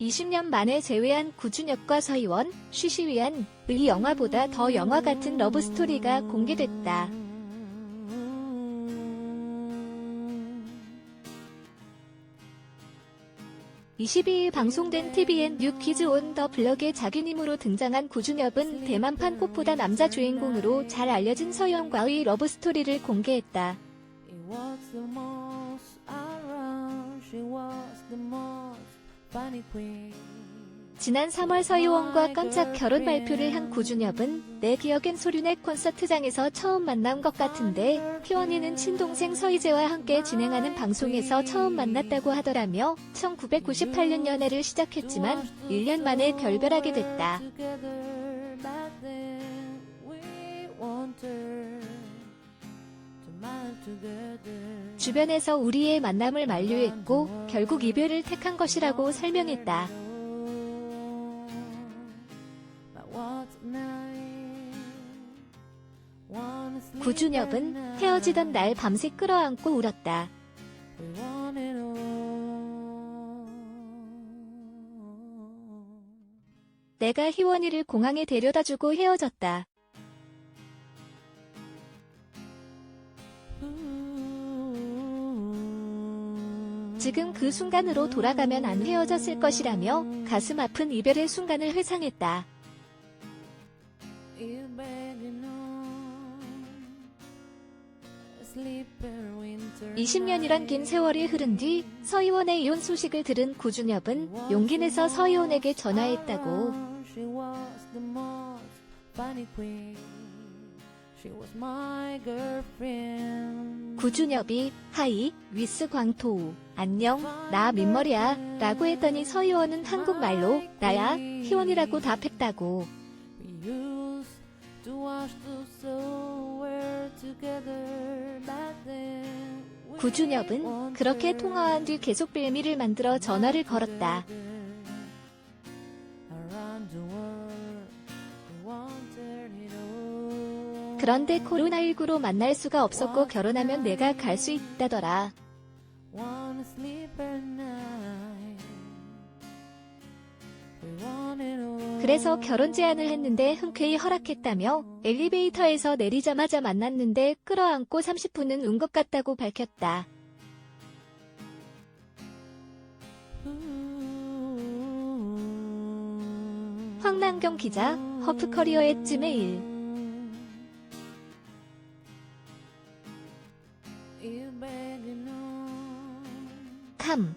20년 만에 재회한 구준혁과 서희원, 쉬쉬위한 의 영화보다 더 영화 같은 러브스토리가 공개됐다. 22일 방송된 TVN 뉴 퀴즈 온 더 블럭에 자기님으로 등장한 구준엽은 대만판 꽃보다 남자 주인공으로 잘 알려진 서희원과의 러브스토리를 공개했다. 지난 3월 서희원과 깜짝 결혼 발표를 한 구준엽은 내 기억엔 소륜의 콘서트장에서 처음 만난 것 같은데 희원이는 친동생 서희재와 함께 진행하는 방송에서 처음 만났다고 하더라며 1998년 연애를 시작했지만 1년 만에 결별하게 됐다. Together 주변에서 우리의 만남을 만류했고 결국 이별을 택한 것이라고 설명했다. 구준엽은. 헤어지던 날 밤새 끌어안고 울었다. 내가 희원이를 공항에 데려다주고 헤어졌다. 지금 그 순간으로 돌아가면 안 헤어졌을 것이라며 가슴 아픈 이별의 순간을 회상했다. 20년이란 긴 세월이 흐른 뒤 서희원의 이혼 소식을 들은 구준엽은 용기 내서 서희원에게 전화했다고. 구준엽이 하이 위스 광토우 안녕 나 민머리야 라고 했더니 서희원은 한국말로 나야 희원이라고 답했다고. 구준엽은 그렇게 통화한 뒤 계속 빌미를 만들어 전화를 걸었다. 그런데 코로나19로 만날 수가 없었고 결혼하면 내가 갈 수 있다더라. 그래서 결혼 제안을 했는데 흔쾌히 허락했다며 엘리베이터에서 내리자마자 만났는데 끌어안고 30분은 운 것 같다고 밝혔다. 황남경 기자, 허프커리어의 찜메일 Come.